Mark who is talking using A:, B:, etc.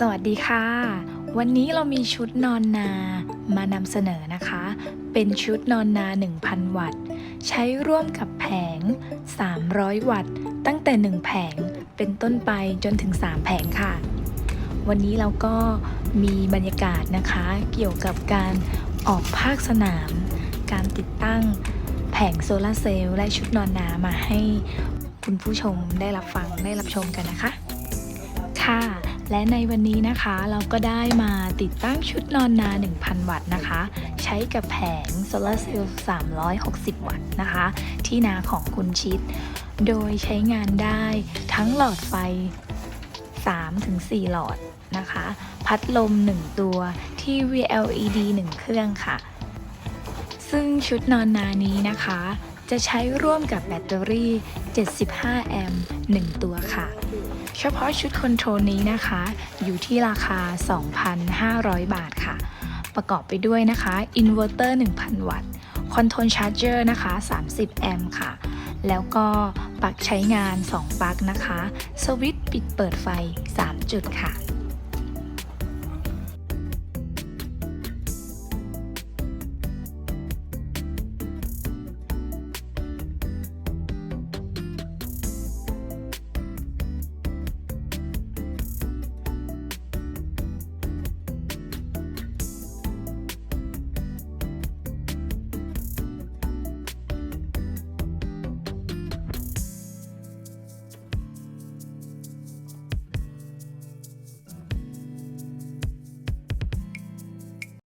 A: สวัสดีค่ะ วันนี้เรามีชุดนอนนามานำเสนอนะคะ เป็นชุดนอนนา 1,000 วัตต์ ใช้ร่วมกับแผง 300 วัตต์ ตั้งแต่ 1 แผงเป็นต้นไปจนถึง 3 แผงค่ะ วันนี้เราก็มีบรรยากาศนะคะ เกี่ยวกับการออกภาคสนาม การติดตั้งแผงโซลาร์เซลล์และชุดนอนนามาให้คุณผู้ชมได้รับฟังได้รับชมกันนะคะ ค่ะ และในวันนี้นะคะเราก็ได้มาติดตั้งชุดนอนนา 1,000 วัตต์นะคะ ใช้กับแผงโซลาร์เซลล์ 360 วัตต์นะคะ ที่นาของคุณชิด โดยใช้งานได้ทั้งหลอดไฟ 3-4 หลอดนะคะ พัดลม 1 ตัวที่ VLED 1 เครื่องค่ะ ซึ่งชุดนอนนานี้นะคะ จะใช้ร่วมกับแบตเตอรี่ 75 แอมป์ 1 ตัวค่ะ เฉพาะชุดคอนโทรลนี้นะคะ อยู่ที่ราคา 2,500 บาทค่ะ ประกอบไปด้วยนะคะอินเวอร์เตอร์ 1,000 วัตต์คอนโทรลชาร์จเจอร์นะคะ 30 แอมป์ค่ะ แล้วก็ปลั๊กใช้งาน 2 ปลั๊กนะคะ สวิตช์ปิดเปิดไฟ 3 จุดค่ะ